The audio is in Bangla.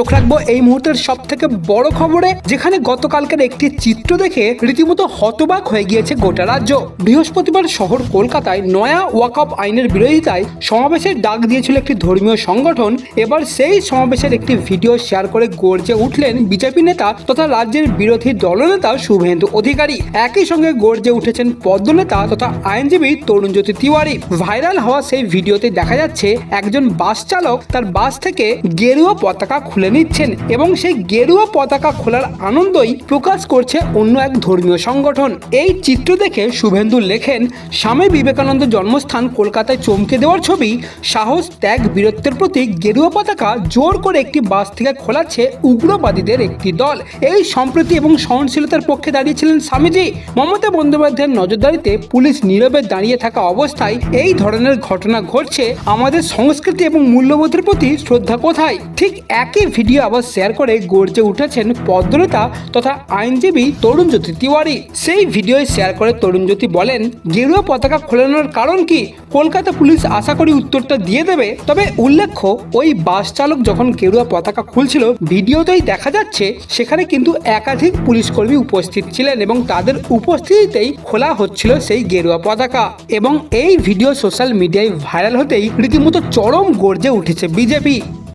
চোখ রাখব এই মুহূর্তের সব থেকে বড় খবরে, যেখানে গতকালকের একটি চিত্র দেখে রীতিমতো হতবাক হয়ে গিয়েছে গোটা রাজ্য। বৃহস্পতিবার শহর কলকাতায় নয়া ওয়াকআপ আইনের বিরোধিতায় সমাবেশের ডাক দিয়েছিল একটি ধর্মীয় সংগঠন। এবার সেই সমাবেশের একটি ভিডিও শেয়ার করে গর্জে উঠলেন বিজেপি নেতা তথা রাজ্যের বিরোধী দলনেতা শুভেন্দু অধিকারী। একই সঙ্গে গর্জে উঠেছেন পদ্মনেতা তথা আইনজীবী তরুণজ্যোতি তিওয়ারি। ভাইরাল হওয়া সেই ভিডিওতে দেখা যাচ্ছে, একজন বাস চালক তার বাস থেকে গেরুয়া পতাকা খুলে নিচ্ছেন এবং সেই গেরুয়া পতাকা খোলার আনন্দই প্রকাশ করছে অন্য এক ধর্মীয় সংগঠন। এই চিত্র দেখে শুভেন্দু লেখেন, স্বামী বিবেকানন্দ জন্মস্থান কলকাতায় চমকে দেওয়ার ছবি, সাহস, ত্যাগ, বীরত্বের প্রতি গেরুয়া পতাকা জোর করে একটি বাস থেকে খোলাচ্ছে উগ্রবাদীদের একটি দল। এই সম্প্রতি এবং সহনশীলতার পক্ষে দাঁড়িয়েছিলেন স্বামীজি। মমতা বন্দ্যোপাধ্যায়ের নজরদারিতে পুলিশ নীরবে দাঁড়িয়ে থাকা অবস্থায় এই ধরনের ঘটনা ঘটছে। আমাদের সংস্কৃতি এবং মূল্যবোধের প্রতি শ্রদ্ধা কোথায়? ঠিক একই ভিডিও আবার শেয়ার করে গর্জে উঠেছেন পদ্মনেতা তথা আইনজীবী তরুণজ্যোতি তিওয়ারি। সেই ভিডিও শেয়ার করে তরুণজ্যোতি বলেন, গেরুয়া পতাকা খোলানোর কারণ কি? কলকাতা পুলিশ আশা করি উত্তরটা দিয়ে দেবে। তবে উল্লেখ্য, ওই বাস চালক যখন গেরুয়া পতাকা খুলছিল, ভিডিওতেই দেখা যাচ্ছে, সেখানে কিন্তু একাধিক পুলিশ কর্মী উপস্থিত ছিলেন এবং তাদের উপস্থিতিতেই খোলা হচ্ছিল সেই গেরুয়া পতাকা। এবং এই ভিডিও সোশ্যাল মিডিয়ায় ভাইরাল হতেই রীতিমতো চরম গর্জে উঠেছে বিজেপি।